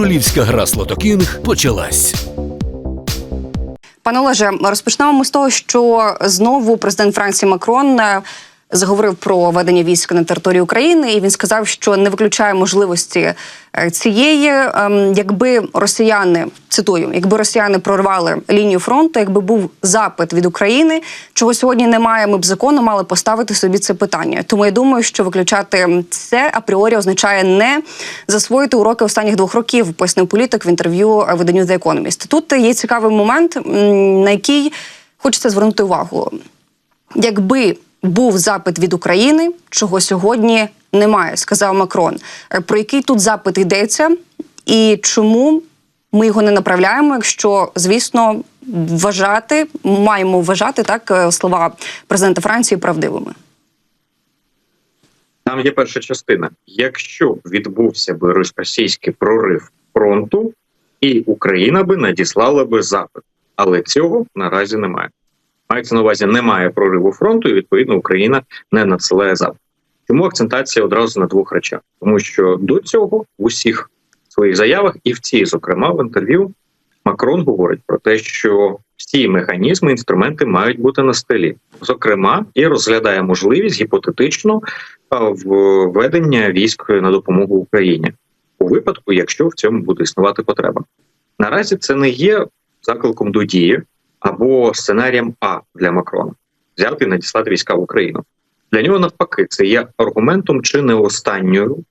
Королівська гра Слотокінг почалась. Пане Олеже, розпочнемо ми з того, що знову президент Франції Макрон е, заговорив про ведення військ на території України, і він сказав, що не виключає можливості е, цієї, ем, якби росіяни цитую, якби росіяни прорвали лінію фронту, якби був запит від України, чого сьогодні немає. Ми б закону мали поставити собі це питання. Тому я думаю, що виключати це апріорі означає не засвоїти уроки останніх двох років. Пояснив політик в інтерв'ю е, виданню The Economist. Тут є цікавий момент, на який хочеться звернути увагу. Якби був запит від України, чого сьогодні немає, сказав Макрон. Е, Про який тут запит йдеться, і чому ми його не направляємо, якщо, звісно, вважати, маємо вважати так е, слова президента Франції правдивими. Там є перша частина. Якщо відбувся би російський прорив фронту, і Україна би надіслала би запит, але цього наразі немає. Мається на увазі, немає прориву фронту, і відповідно Україна не надсилає запит. Чому акцентація одразу на двох речах? Тому що до цього в усіх своїх заявах, і в цій, зокрема, в інтерв'ю Макрон говорить про те, що всі механізми, інструменти мають бути на столі. Зокрема, і розглядає можливість гіпотетично введення військ на допомогу Україні у випадку, якщо в цьому буде існувати потреба. Наразі це не є закликом до дії або сценарієм А для Макрона взяти і надіслати війська в Україну. Для нього навпаки, це є аргументом чи не останньою,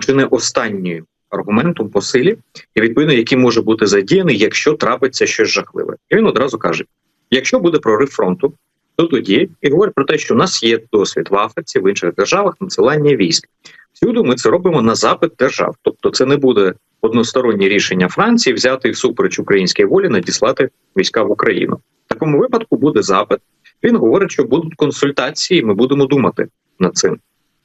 чи не останньою аргументом по силі, і відповідно, який може бути задіяний, якщо трапиться щось жахливе. І він одразу каже: якщо буде прорив фронту, то тоді і говорить про те, що у нас є досвід в Африці, в інших державах надсилання військ. Всюди ми це робимо на запит держав. Тобто, це не буде одностороннє рішення Франції взяти всупереч українській волі надіслати війська в Україну. В такому випадку буде запит. Він говорить, що будуть консультації, ми будемо думати над цим.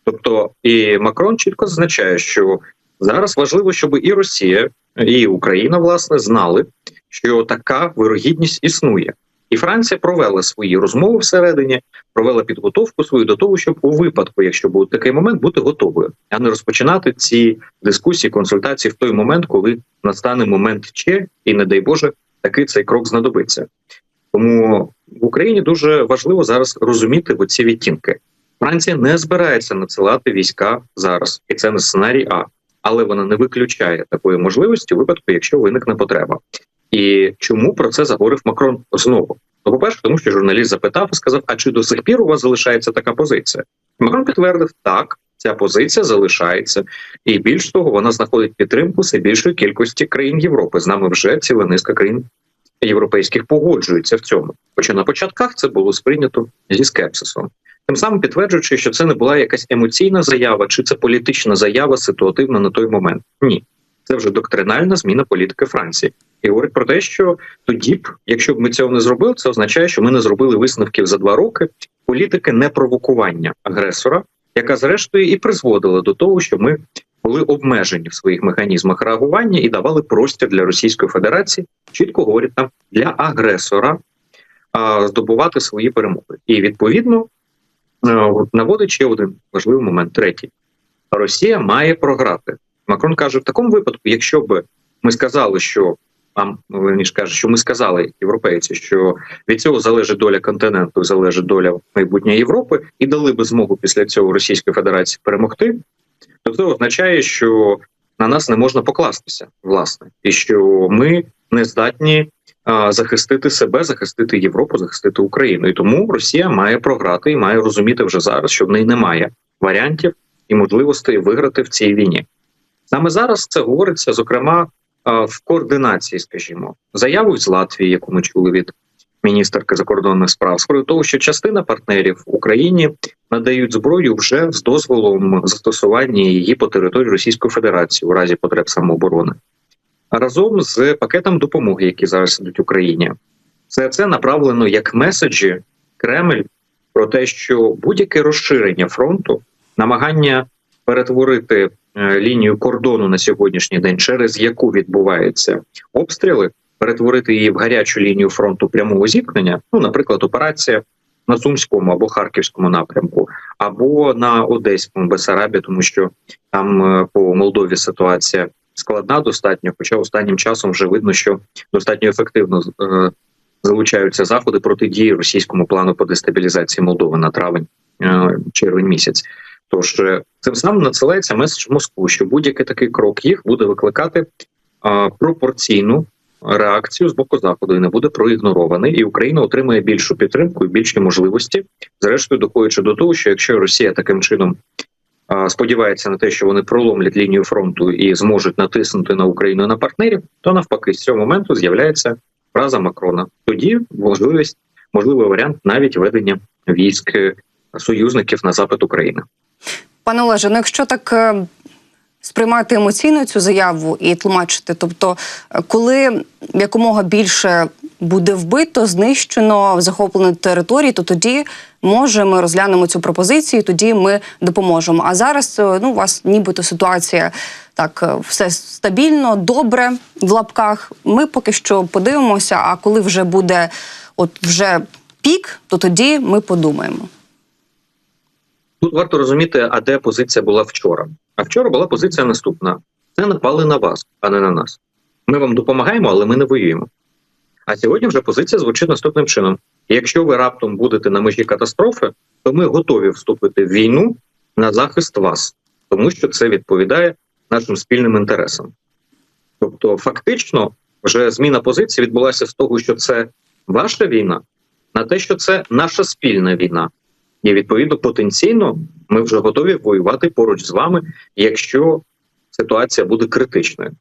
Тобто, і Макрон чітко зазначає, що зараз важливо, щоб і Росія, і Україна власне знали, що така вирогідність існує. І Франція провела свої розмови всередині, провела підготовку свою до того, щоб у випадку, якщо буде такий момент, бути готовою, а не розпочинати ці дискусії, консультації в той момент, коли настане момент ще, і не дай Боже, такий цей крок знадобиться. Тому в Україні дуже важливо зараз розуміти оці відтінки. Франція не збирається надсилати війська зараз, і це не сценарій А, але вона не виключає такої можливості у випадку, якщо виникне потреба. І чому про це заговорив Макрон знову? Ну, по перше, тому що журналіст запитав і сказав: а чи до сих пір у вас залишається така позиція? Макрон підтвердив, так, ця позиція залишається, і більш того, вона знаходить підтримку все більшої кількості країн Європи. З нами вже ціла низка країн європейських погоджуються в цьому. Хоча на початках це було сприйнято зі скепсисом. Тим самим підтверджуючи, що це не була якась емоційна заява, чи це політична заява ситуативна на той момент. Ні, це вже доктринальна зміна політики Франції. І говорить про те, що тоді б, якщо б ми цього не зробили, це означає, що ми не зробили висновків за два роки політики непровокування агресора, яка зрештою і призводила до того, що ми були обмежені в своїх механізмах реагування і давали простір для Російської Федерації, чітко говорять там для агресора а, здобувати свої перемоги. І відповідно е, наводить ще один важливий момент. Третій Росія має програти. Макрон каже: в такому випадку, якщо б ми сказали, що нам верніше каже, що ми сказали європейці, що від цього залежить доля континенту, залежить доля майбутньої Європи, і дали би змогу після цього Російської Федерації перемогти, то це означає, що на нас не можна покластися, власне, і що ми не здатні а, захистити себе, захистити Європу, захистити Україну. І тому Росія має програти і має розуміти вже зараз, що в неї немає варіантів і можливостей виграти в цій війні. Саме зараз це говориться, зокрема, в координації, скажімо, заяву з Латвії, яку ми чули від міністерки закордонних справ, з того, що частина партнерів Україні надають зброю вже з дозволом застосування її по території Російської Федерації у разі потреб самооборони, разом з пакетом допомоги, які зараз ідуть Україні. Все це направлено як меседжі Кремль про те, що будь-яке розширення фронту, намагання перетворити лінію кордону на сьогоднішній день, через яку відбуваються обстріли, перетворити її в гарячу лінію фронту прямого зіткнення. Ну, наприклад, операція на Сумському або Харківському напрямку, або на Одеському Бесарабі, тому що там е, по Молдові ситуація складна достатньо. Хоча останнім часом вже видно, що достатньо ефективно е, залучаються заходи протидії російському плану по дестабілізації Молдови на травень е, червень місяць. Тож цим самим надсилається меседж Москву, що будь-який такий крок їх буде викликати е, пропорційну реакцію з боку заходу і не буде проігнорований, і Україна отримає більшу підтримку і більші можливості, зрештою доходячи до того, що якщо Росія таким чином а, сподівається на те, що вони проломлять лінію фронту і зможуть натиснути на Україну на партнерів, то навпаки, з цього моменту з'являється фраза Макрона. Тоді можливість, можливий варіант навіть ведення військ е, союзників на запит України. Пане Олеже, ну якщо так е, сприймати емоційно цю заяву і тлумачити, тобто, е, коли якомога більше буде вбито, знищено, захоплено території, то тоді може ми розглянемо цю пропозицію, тоді ми допоможемо. А зараз е, ну у вас нібито ситуація так все стабільно, добре в лапках. Ми поки що подивимося. А коли вже буде от вже пік, то тоді ми подумаємо. Тут варто розуміти, а де позиція була вчора. А вчора була позиція наступна: це напали на вас, а не на нас. Ми вам допомагаємо, але ми не воюємо. А сьогодні вже позиція звучить наступним чином: якщо ви раптом будете на межі катастрофи, то ми готові вступити в війну на захист вас, тому що це відповідає нашим спільним інтересам. Тобто, фактично, вже зміна позиції відбулася з того, що це ваша війна, на те, що це наша спільна війна. І відповідно потенційно ми вже готові воювати поруч з вами, якщо ситуація буде критичною.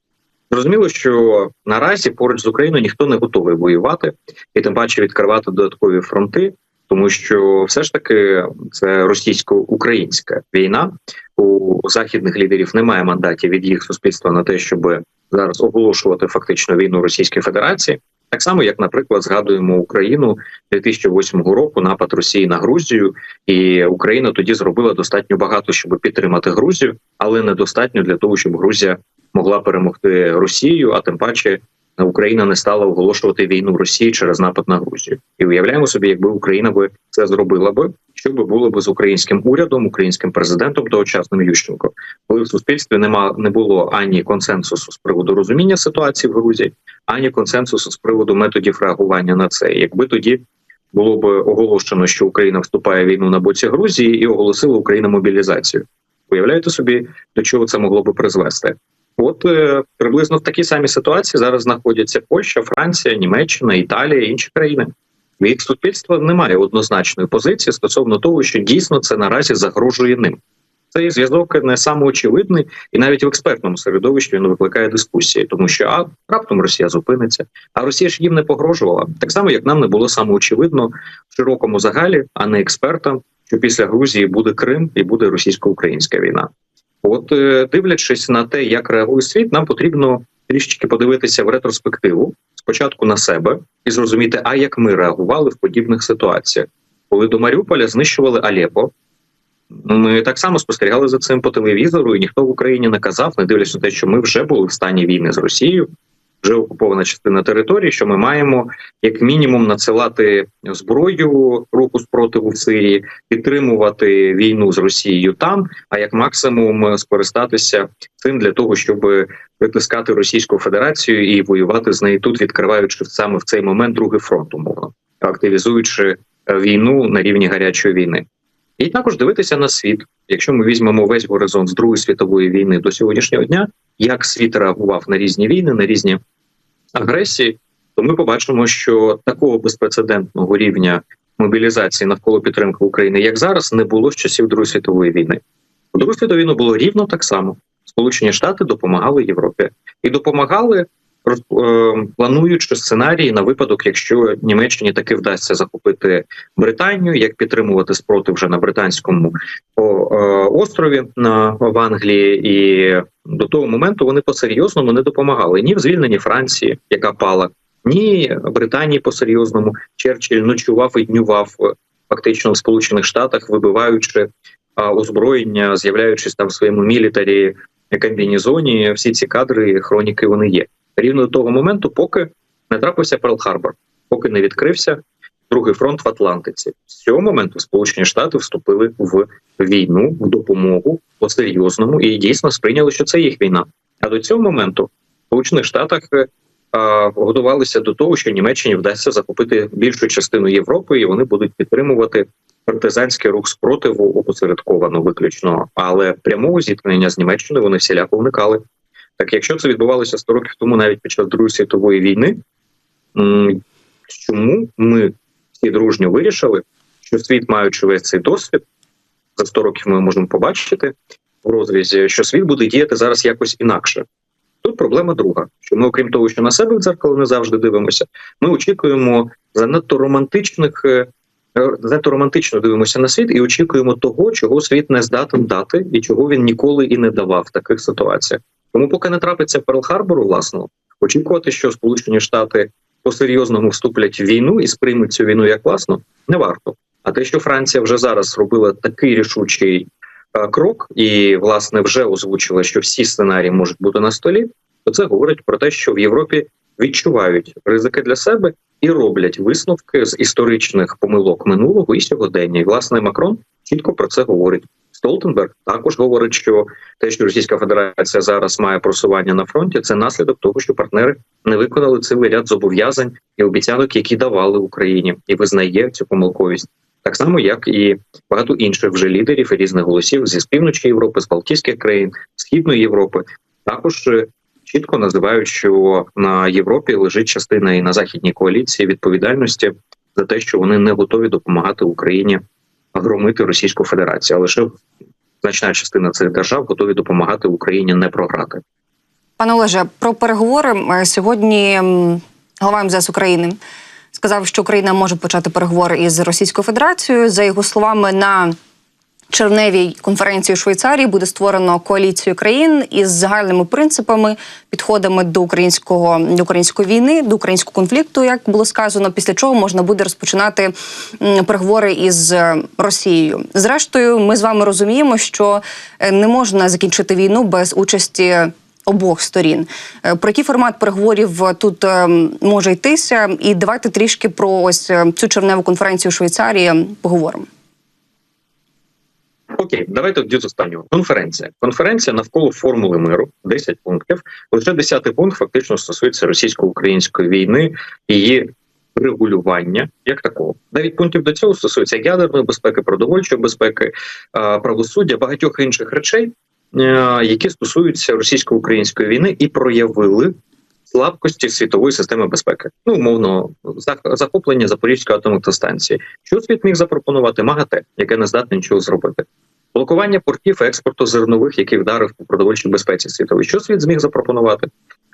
Зрозуміло, що наразі поруч з Україною ніхто не готовий воювати і тим паче відкривати додаткові фронти, тому що все ж таки це російсько-українська війна. У західних лідерів немає мандатів від їх суспільства на те, щоб зараз оголошувати фактично війну Російської Федерації. Так само, як, наприклад, згадуємо Україну 2008 року, напад Росії на Грузію, і Україна тоді зробила достатньо багато, щоб підтримати Грузію, але недостатньо для того, щоб Грузія могла перемогти Росію, а тим паче Україна не стала оголошувати війну Росії через напад на Грузію. І уявляємо собі, якби Україна би це зробила би, що би було б з українським урядом, українським президентом тогочасним Ющенко, коли в суспільстві нема не було ані консенсусу з приводу розуміння ситуації в Грузії, ані консенсусу з приводу методів реагування на це. Якби тоді було б оголошено, що Україна вступає в війну на боці Грузії, і оголосила Україна мобілізацію. Уявляєте собі, до чого це могло би призвести? От е, приблизно в такій самій ситуації зараз знаходяться Польща, Франція, Німеччина, Італія інші країни. В їх суспільства немає однозначної позиції стосовно того, що дійсно це наразі загрожує ним. Цей зв'язок не самоочевидний, і навіть в експертному середовищі він викликає дискусії, тому що а раптом Росія зупиниться. А Росія ж їм не погрожувала так само, як нам не було самоочевидно в широкому загалі, а не експертам, що після Грузії буде Крим і буде російсько-українська війна. От е, дивлячись на те, як реагує світ, нам потрібно трішечки подивитися в ретроспективу спочатку на себе і зрозуміти, а як ми реагували в подібних ситуаціях, коли до Маріуполя знищували Алепо. Ми так само спостерігали за цим по телевізору, і ніхто в Україні не казав, не дивлячись на те, що ми вже були в стані війни з Росією, вже окупована частина території, що ми маємо як мінімум надсилати зброю руху спротиву в Сирії, підтримувати війну з Росією там, а як максимум скористатися цим для того, щоб притискати Російську Федерацію і воювати з нею тут, відкриваючи саме в цей момент другий фронт, умовно активізуючи війну на рівні гарячої війни. І також дивитися на світ, якщо ми візьмемо весь горизонт з Другої світової війни до сьогоднішнього дня, як світ реагував на різні війни, на різні агресії, то ми побачимо, що такого безпрецедентного рівня мобілізації навколо підтримки України, як зараз, не було з часів Другої світової війни. У Другу світову війну було рівно так само. Сполучені Штати допомагали Європі і допомагали плануючи сценарії на випадок, якщо Німеччині таки вдасться захопити Британію, як підтримувати спротив вже на британському острові на в Англії, і до того моменту вони по серйозному не допомагали ні в звільненні Франції, яка пала, ні Британії по серйозному. Черчилль ночував і днював фактично в Сполучених Штатах, вибиваючи озброєння, з'являючись там в своєму мілітарі комбінізоні. Всі ці кадри хроніки вони є рівно до того моменту, поки не трапився Перл-Харбор, поки не відкрився другий фронт в Атлантиці. З цього моменту Сполучені Штати вступили в війну в допомогу по серйозному і дійсно сприйняли, що це їх війна. А до цього моменту в Сполучених Штатах е, а, готувалися до того, що Німеччині вдасться захопити більшу частину Європи, і вони будуть підтримувати партизанський рух спротиву опосередковано виключно, але прямого зіткнення з Німеччиною вони всіляко уникали. Так, якщо це відбувалося 100 років тому, навіть під час Другої світової війни, чому ми всі дружньо вирішили, що світ, маючи весь цей досвід, за 100 років ми можемо побачити в розрізі, що світ буде діяти зараз якось інакше. Тут проблема друга: що ми, окрім того, що на себе в дзеркало не завжди дивимося, ми очікуємо занадто романтичних. е, Занадто романтично дивимося на світ і очікуємо того, чого світ не здатен дати, і чого він ніколи і не давав в таких ситуаціях. Тому, поки не трапиться Перл-Харбору, власного, очікувати, що Сполучені Штати по-серйозному вступлять в війну і сприймуть цю війну як власну, не варто. А те, що Франція вже зараз зробила такий рішучий е, крок, і власне вже озвучила, що всі сценарії можуть бути на столі, то це говорить про те, що в Європі відчувають ризики для себе і роблять висновки з історичних помилок минулого і сьогодення. І власне Макрон чітко про це говорить. Столтенберг також говорить, що те, що Російська Федерація зараз має просування на фронті, це наслідок того, що партнери не виконали цілий ряд зобов'язань і обіцянок, які давали Україні, і визнає цю помилковість. Так само, як і багато інших вже лідерів і різних голосів зі півночі Європи, з Балтійських країн, Східної Європи, також е, чітко називають, що на Європі лежить частина і на західній коаліції відповідальності за те, що вони не готові допомагати Україні громити Російську Федерацію, а лише значна частина цих держав готові допомагати Україні не програти. Пане Олеже, про переговори Е, сьогодні голова МЗС України сказав, що Україна може почати переговори із Російською Федерацією. За його словами, на червневій конференції у Швейцарії буде створено коаліцію країн із загальними принципами, підходами до українського до української війни, до українського конфлікту, як було сказано. Після чого можна буде розпочинати переговори із е, Росією. Зрештою, ми з вами розуміємо, що е, не можна закінчити війну без участі обох сторін. Е, Про який формат переговорів тут може йтися? І давайте трішки про ось цю червневу конференцію у Швейцарії поговоримо. Окей, давайте тоді з останнього. Конференція. Конференція навколо формули миру, 10 пунктів. Лише 10 пункт фактично стосується російсько-української війни її регулювання як такого. Дев'ять пунктів до цього стосується ядерної безпеки, продовольчої безпеки, правосуддя, багатьох інших речей, які стосуються російсько-української війни і проявили слабкості світової системи безпеки. Ну, умовно, зах- захоплення Запорізької атомної станції. Що світ міг запропонувати МАГАТЕ, яке не здатне нічого зробити? Блокування портів експорту зернових, який вдарив по продовольчій безпеці світовій. Що світ зміг запропонувати?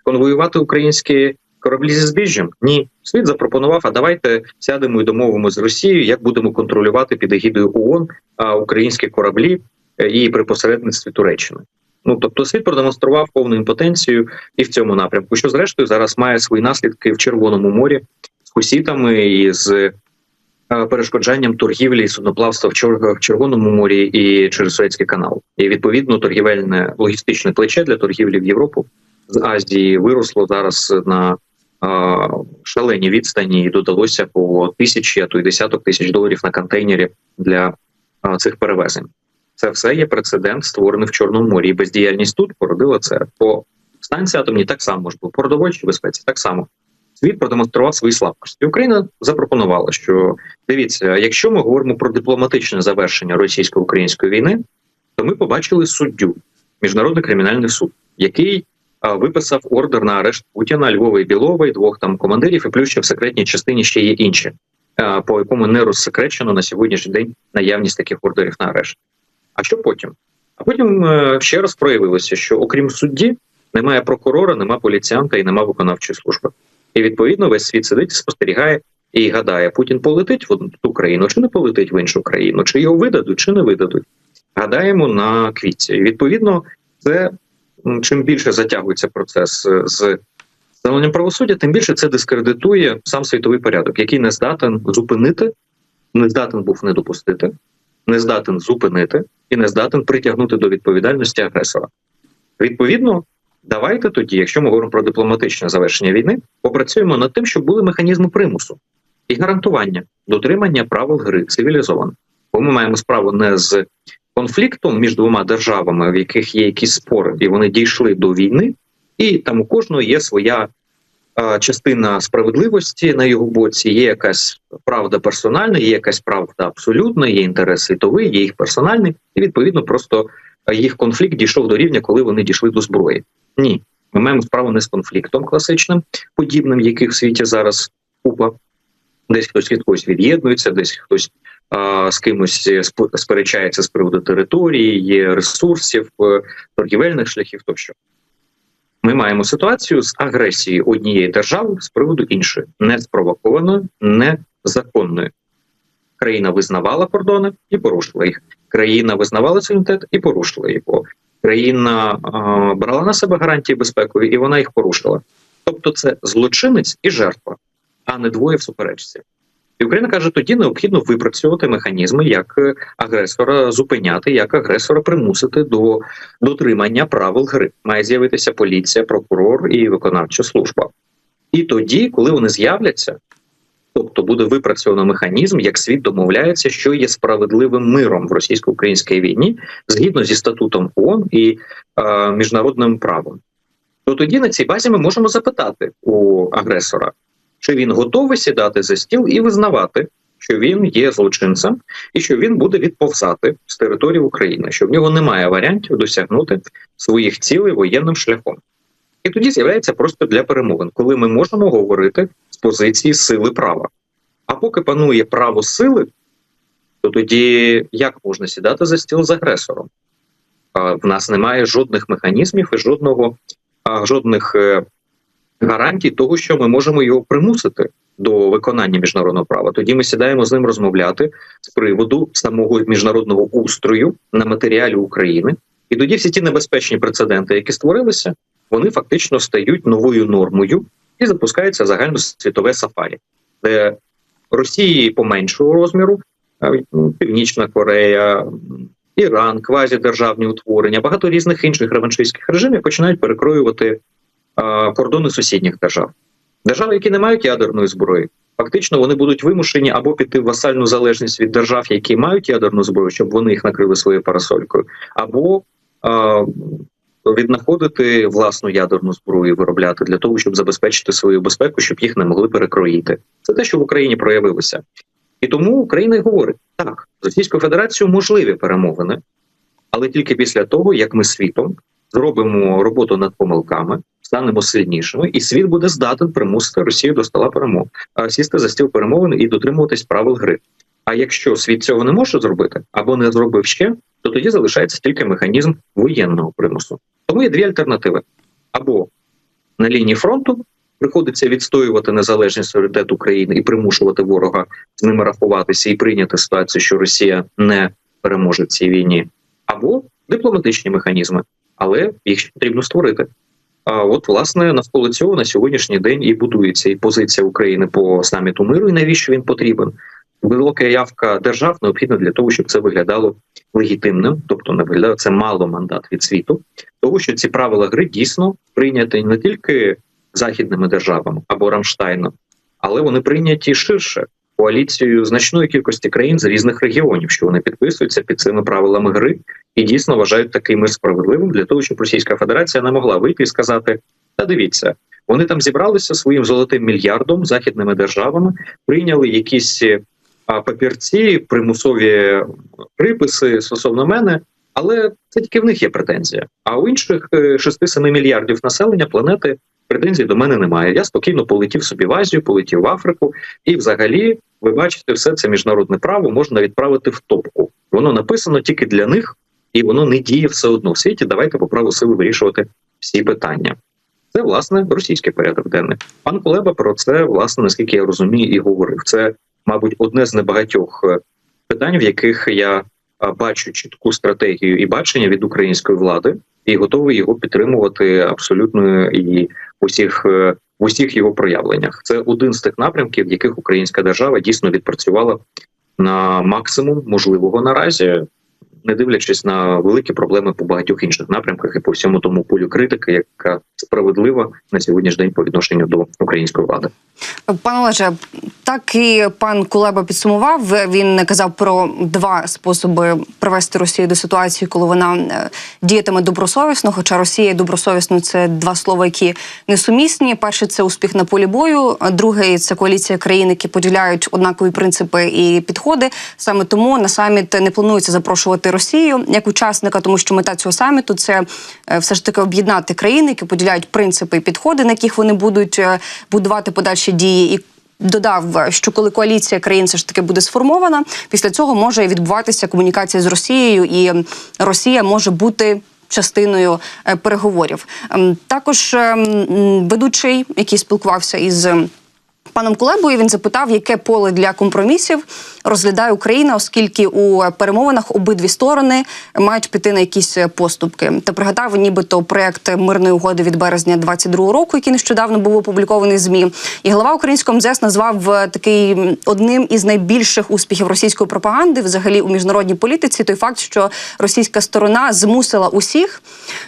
Конвоювати українські кораблі зі збіжжям? Ні, світ запропонував. А давайте сядемо і домовимо з Росією, як будемо контролювати під егідою ООН а, українські кораблі е, і при посередництві Туреччини. Ну тобто, світ продемонстрував повну імпотенцію і в цьому напрямку, що зрештою зараз має свої наслідки в Червоному морі з хусітами і з перешкоджанням торгівлі і судноплавства в Червоному морі і через Суецький канал. І відповідно торгівельне логістичне плече для торгівлі в Європу з Азії виросло зараз на а, шалені відстані і додалося по тисячі, а то й десяток тисяч доларів на контейнері для а, цих перевезень. Це все є прецедент, створений в Чорному морі. І бездіяльність тут породила це. По станції атомній так само можливо, по продовольчій безпеці так само. Світ продемонстрував свої слабкості. Україна запропонувала, що дивіться, якщо ми говоримо про дипломатичне завершення російсько-української війни, то ми побачили суддю, міжнародний кримінальний суд, який виписав ордер на арешт Путіна, Львова і Білова, і двох там командирів, і плюс ще в секретній частині ще є інші, по якому не розсекречено на сьогоднішній день наявність таких ордерів на арешт. А що потім? А потім е, ще раз проявилося, що окрім судді немає прокурора, немає поліціянта і немає виконавчої служби. І відповідно весь світ сидить, спостерігає і гадає, Путін полетить в ту країну, чи не полетить в іншу країну, чи його видадуть, чи не видадуть. Гадаємо на квітці. І відповідно, це чим більше затягується процес е, з встановленням правосуддя, тим більше це дискредитує сам світовий порядок, який не здатен зупинити, не здатен був не допустити, не здатен зупинити і не здатен притягнути до відповідальності агресора. Відповідно, давайте тоді, якщо ми говоримо про дипломатичне завершення війни, попрацюємо над тим, щоб були механізми примусу і гарантування дотримання правил гри цивілізовано. Бо ми маємо справу не з конфліктом між двома державами, в яких є якісь спори, і вони дійшли до війни, і там у кожного є своя частина справедливості на його боці. Є якась правда персональна, є якась правда абсолютна, є інтерес світовий, є їх персональний, і відповідно просто їх конфлікт дійшов до рівня, коли вони дійшли до зброї. Ні, ми маємо справу не з конфліктом класичним, подібним, яких в світі зараз купа. Десь хтось від когось від'єднується, десь хтось а, з кимось сперечається з приводу території, ресурсів, е, торгівельних шляхів тощо. Ми маємо ситуацію з агресією однієї держави з приводу іншої, не спровокованою, незаконною. Країна визнавала кордони і порушила їх. Країна визнавала суверенітет і порушила його. Країна брала на себе гарантії безпекові, і вона їх порушила. Тобто, це злочинець і жертва, а не двоє в суперечці. І Україна каже, тоді необхідно випрацьовувати механізми, як агресора зупиняти, як агресора примусити до дотримання правил гри. Має з'явитися поліція, прокурор і виконавча служба. І тоді, коли вони з'являться, тобто буде випрацьовано механізм, як світ домовляється, що є справедливим миром в російсько-українській війні згідно зі статутом ООН і е, міжнародним правом. То тоді на цій базі ми можемо запитати у агресора, чи він готовий сідати за стіл і визнавати, що він є злочинцем, і що він буде відповзати з території України, що в нього немає варіантів досягнути своїх цілей воєнним шляхом. І тоді з'являється просто для перемовин, коли ми можемо говорити з позиції сили права. А поки панує право сили, то тоді як можна сідати за стіл з агресором? В нас немає жодних механізмів і жодного жодних е, гарантій того, що ми можемо його примусити до виконання міжнародного права. Тоді ми сідаємо з ним розмовляти з приводу самого міжнародного устрою на матеріалі України, і тоді всі ті небезпечні прецеденти, які створилися, вони фактично стають новою нормою і запускається загальносвітове сафарі, де Росії поменшого розміру, е, Північна Корея. Іран, квазідержавні утворення, багато різних інших реваншистських режимів починають перекроювати кордони сусідніх держав. Держави, які не мають ядерної зброї, фактично вони будуть вимушені або піти в васальну залежність від держав, які мають ядерну зброю, щоб вони їх накрили своєю парасолькою, або а, віднаходити власну ядерну зброю, виробляти для того, щоб забезпечити свою безпеку, щоб їх не могли перекроїти. Це те, що в Україні проявилося. І тому Україна й говорить: так, з Російською Федерацією можливі перемовини, але тільки після того, як ми світом зробимо роботу над помилками, станемо сильнішими, і світ буде здатен примусити Росію до стола перемов, а сісти за стіл перемовин і дотримуватись правил гри. А якщо світ цього не може зробити або не зробив ще, то тоді залишається тільки механізм воєнного примусу. Тому є дві альтернативи: або на лінії фронту приходиться відстоювати незалежність суверенітет України і примушувати ворога з ними рахуватися і прийняти ситуацію, що Росія не переможе в цій війні, або дипломатичні механізми, але їх потрібно створити. А от власне навколо цього на сьогоднішній день і будується і позиція України по саміту миру, і навіщо він потрібен. Висока явка держав необхідна для того, щоб це виглядало легітимним, тобто не виглядало це мало мандат від світу, того що ці правила гри дійсно прийняті не тільки західними державами або Рамштайном, але вони прийняті ширше коаліцією значної кількості країн з різних регіонів, що вони підписуються під цими правилами гри і дійсно вважають такий мир справедливим для того, щоб Російська Федерація не могла вийти і сказати: та дивіться, вони там зібралися своїм золотим мільярдом західними державами, прийняли якісь папірці, примусові приписи стосовно мене. Але це тільки в них є претензія. А у інших е, 6-7 мільярдів населення планети претензій до мене немає. Я спокійно полетів собі в Азію, полетів в Африку, і взагалі, ви бачите, все це міжнародне право можна відправити в топку. Воно написано тільки для них, і воно не діє все одно в світі. Давайте по праву сили вирішувати всі питання. Це власне російський порядок денний. Пан Кулеба про це, власне, наскільки я розумію, і говорив. Це, мабуть, одне з небагатьох е, питань, в яких я бачу чітку стратегію і бачення від української влади, і готовий його підтримувати абсолютно і усіх е, в усіх його проявленнях. Це один з тих напрямків, в яких українська держава дійсно відпрацювала на максимум можливого наразі, не дивлячись на великі проблеми по багатьох інших напрямках і по всьому тому полю критики, яка справедлива на сьогоднішній день по відношенню до української влади. Пане Олеже, Так і пан Кулеба підсумував. Він казав про два способи привести Росію до ситуації, коли вона е, діятиме добросовісно. Хоча Росія і добросовісно це два слова, які несумісні. Перше це успіх на полі бою. а Другий це коаліція країн, які поділяють однакові принципи і підходи. Саме тому на саміт не планується запрошувати Росію як учасника, тому що мета цього саміту це е, все ж таки об'єднати країни, які поділяють принципи і підходи, на яких вони будуть е, будувати подальші дії. І Додав, що коли коаліція країн все ж таки буде сформована, після цього може відбуватися комунікація з Росією, і Росія може бути частиною е, переговорів. Ем, Також ем, ведучий, який спілкувався із паном Кулебою, він запитав, яке поле для компромісів розглядає Україна, оскільки у перемовинах обидві сторони мають піти на якісь поступки. Та пригадав нібито проект мирної угоди від березня 22-го року, який нещодавно був опублікований змі. І голова українського МЗС назвав е, такий одним із найбільших успіхів російської пропаганди, взагалі у міжнародній політиці, той факт, що російська сторона змусила усіх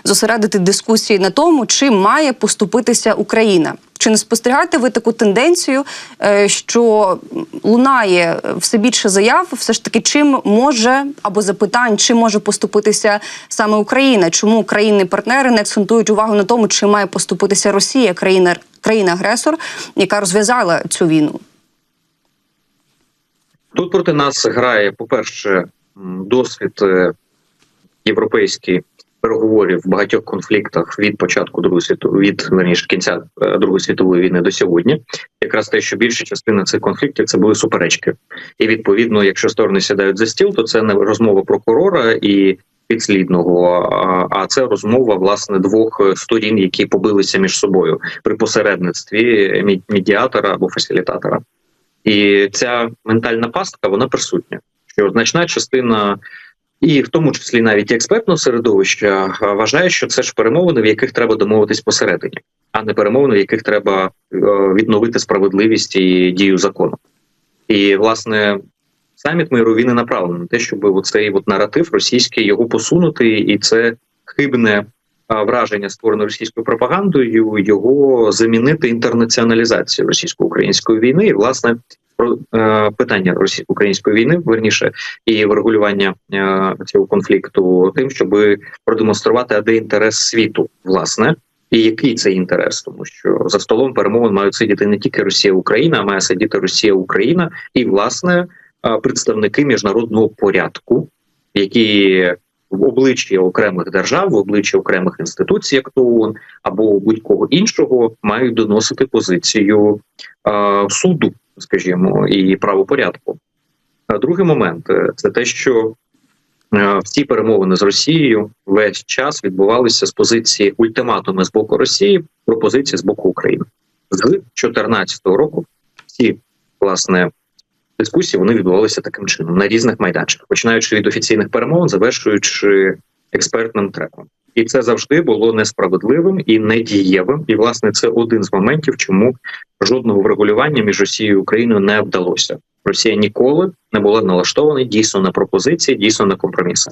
зосередити дискусії на тому, чим має поступитися Україна. Чи не спостерігаєте ви таку тенденцію, е, що лунає все більше заяв, все ж таки, чим може або запитань, чим може поступитися саме Україна? Чому країни-партнери не акцентують увагу на тому, чим має поступитися Росія, країна країна-агресор, яка розв'язала цю війну? Тут проти нас грає, по-перше, досвід е, європейський переговорів в багатьох конфліктах від початку другої світової від верніше кінця е, Другої світової війни до сьогодні. Якраз те, що більша частина цих конфліктів це були суперечки, і відповідно, якщо сторони сідають за стіл, то це не розмова прокурора і підслідного, а- це розмова власне двох е, сторін, які побилися між собою при посередництві медіатора або фасилітатора. І ця ментальна пастка вона присутня. Що значна частина, і в тому числі навіть експертного середовища, вважає, що це ж перемовини, в яких треба домовитись посередині, а не перемовини, в яких треба е, відновити справедливість і дію закону. І власне саміт миру він і направлений на те, щоб оцей от наратив російський його посунути, і це хибне враження, створене російською пропагандою, його замінити інтернаціоналізацією російсько-української війни, і власне про е, питання російсько-української війни, верніше, і врегулювання е, цього конфлікту, тим, щоб продемонструвати, а де інтерес світу, власне. І який це інтерес, тому що за столом перемовин мають сидіти не тільки Росія, Україна, а має сидіти Росія, Україна і власне е, представники міжнародного порядку, які в обличчі окремих держав, в обличчі окремих інституцій, як то ООН, або будь-кого іншого, мають доносити позицію е, суду, скажімо, і правопорядку. А другий момент е, це те, що е, всі перемовини з Росією весь час відбувалися з позиції ультиматуми з боку Росії, пропозиції з боку України з 2014 року. Всі власне дискусії вони відбувалися таким чином на різних майданчиках, починаючи від офіційних перемовин, завершуючи експертним треком. І це завжди було несправедливим і недієвим. І власне це один з моментів, чому жодного врегулювання між Росією і Україною не вдалося. Росія ніколи не була налаштована дійсно на пропозиції, дійсно на компроміси.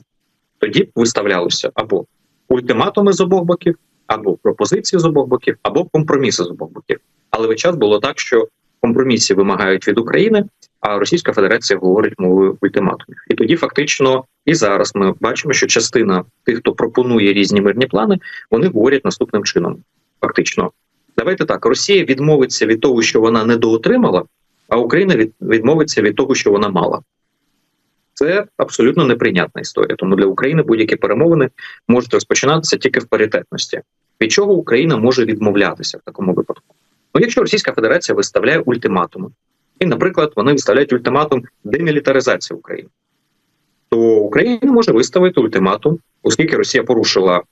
Тоді виставлялося або ультиматуми з обох боків, або пропозиції з обох боків, або компроміси з обох боків. Але весь час було так, що компроміси вимагають від України, а Російська Федерація говорить мовою ультиматумів. І тоді фактично і зараз ми бачимо, що частина тих, хто пропонує різні мирні плани, вони говорять наступним чином: фактично, давайте так: Росія відмовиться від того, що вона недоотримала, а Україна відмовиться від того, що вона мала. Це абсолютно неприйнятна історія. Тому для України будь-які перемовини можуть розпочинатися тільки в паритетності. Від чого Україна може відмовлятися в такому випадку? Ну, якщо Російська Федерація виставляє ультиматуми, і, наприклад, вони виставляють ультиматум демілітаризації України, то Україна може виставити ультиматум, оскільки Росія порушила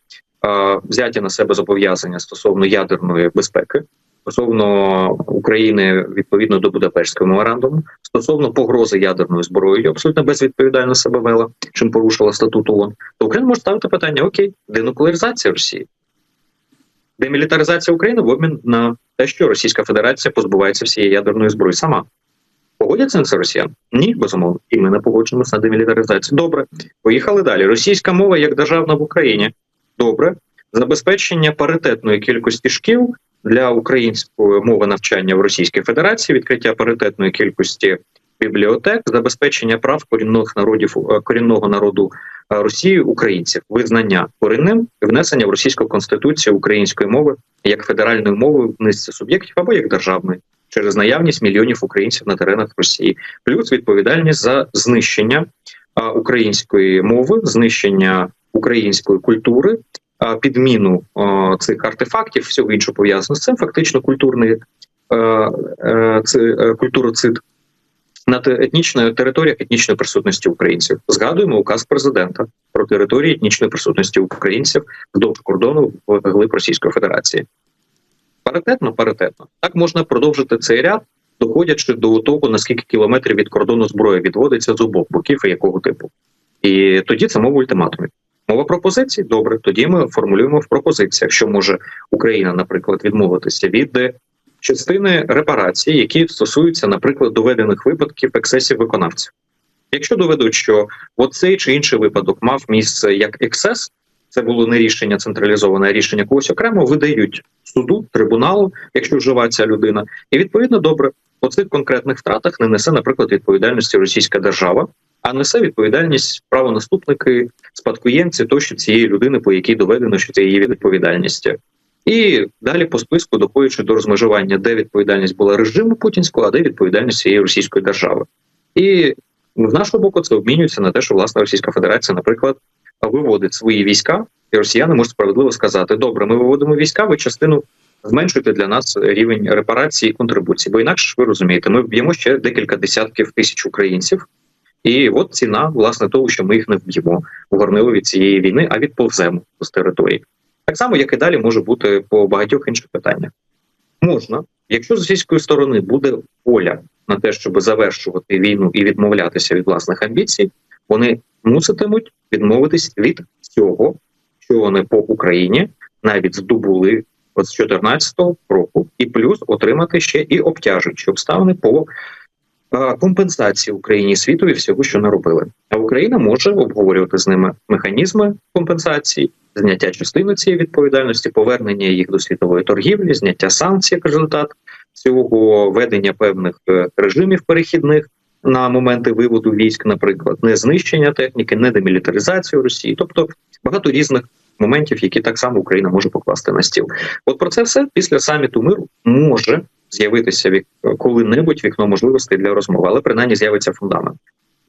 е, взяті на себе зобов'язання стосовно ядерної безпеки, стосовно України відповідно до Будапештського меморандуму, стосовно погрози ядерною зброєю, абсолютно безвідповідально себе вела, чим порушила статут ООН, то Україна може ставити питання: Окей, денуклеаризація Росії. Демілітаризація України в обмін на те, що Російська Федерація позбувається всієї ядерної зброї сама. Погодяться на це росіян? Ні, безумовно. І ми не погоджуємося на демілітаризацію. Добре, поїхали далі. Російська мова як державна в Україні. Добре, забезпечення паритетної кількості шкіл для української мови навчання в Російській Федерації, відкриття паритетної кількості бібліотек, забезпечення прав корінних народів е, корінного народу е, Росії українців, визнання корінним, внесення в російську конституцію української мови як федеральної мови в низці суб'єктів або як державної через наявність мільйонів українців на теренах Росії, плюс відповідальність за знищення української мови, знищення української культури, підміну а, цих артефактів, всього іншого пов'язано з цим, фактично культурний е, е, е, культуроцид на етнічної територіях етнічної присутності українців. Згадуємо указ президента про території етнічної присутності українців вдовж кордону в глиб Російської Федерації. Паритетно, паритетно. Так можна продовжити цей ряд, доходячи до того, наскільки кілометрів від кордону зброя відводиться з обох боків і якого типу. І тоді це мова ультиматумів. Мова пропозицій добре. Тоді ми формулюємо в пропозиціях, що може Україна, наприклад, відмовитися від частини репарацій, які стосуються, наприклад, доведених випадків ексесів виконавців. Якщо доведуть, що оцей чи інший випадок мав місце як ексес, це було не рішення централізоване, а рішення когось окремо, видають суду, трибуналу, якщо жива ця людина, і відповідно добре по цих конкретних втратах не несе, наприклад, відповідальності російська держава, а несе відповідальність правонаступники, спадкоємці тощо цієї людини, по якій доведено, що це її відповідальність. І далі по списку доходячи до розмежування, де відповідальність була режиму путінського, а де відповідальність цієї російської держави. І в нашого боку це обмінюється на те, що власне Російська Федерація, наприклад, виводить свої війська, і росіяни можуть справедливо сказати: добре, ми виводимо війська, ви частину зменшуйте для нас рівень репарації і контрибуції. Бо інакше ж ви розумієте, ми вб'ємо ще декілька десятків тисяч українців. І от ціна власне того, що ми їх не вб'ємо горнило від цієї війни, а відповземо з території. Так само, як і далі може бути по багатьох інших питаннях. Можна, якщо з російської сторони буде воля на те, щоб завершувати війну і відмовлятися від власних амбіцій, вони муситимуть відмовитись від всього, що вони по Україні навіть здобули з 2014 року, і плюс отримати ще і обтяжуючі обставини по компенсації Україні і світові всього, що наробили. Україна може обговорювати з ними механізми компенсації, зняття частини цієї відповідальності, повернення їх до світової торгівлі, зняття санкцій як результат цього ведення певних е, режимів перехідних на моменти виводу військ, наприклад, не знищення техніки, не демілітаризацію Росії, тобто багато різних моментів, які так само Україна може покласти на стіл. От про це все після саміту миру може з'явитися вік коли-небудь вікно можливостей для розмови, але принаймні з'явиться фундамент.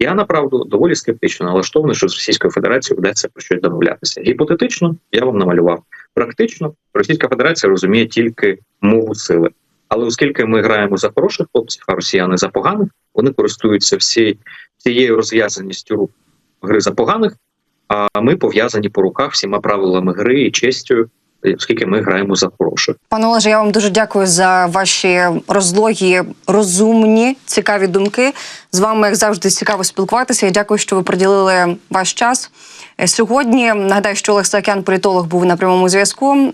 Я направду доволі скептично налаштований, що з Російською Федерацією вдасться про щось домовлятися. Гіпотетично я вам намалював. Практично Російська Федерація розуміє тільки мову сили. Але оскільки ми граємо за хороших хлопців, а росіяни за поганих, вони користуються всі, цією розв'язаністю рук гри за поганих, а ми пов'язані по руках всіма правилами гри і честю, оскільки ми граємо за хороших. Пане Олеже, я вам дуже дякую за ваші розлогі, розумні, цікаві думки. З вами, як завжди, цікаво спілкуватися. Я дякую, що ви приділили ваш час. Сьогодні нагадаю, що Олег Сакян, політолог, був на прямому зв'язку.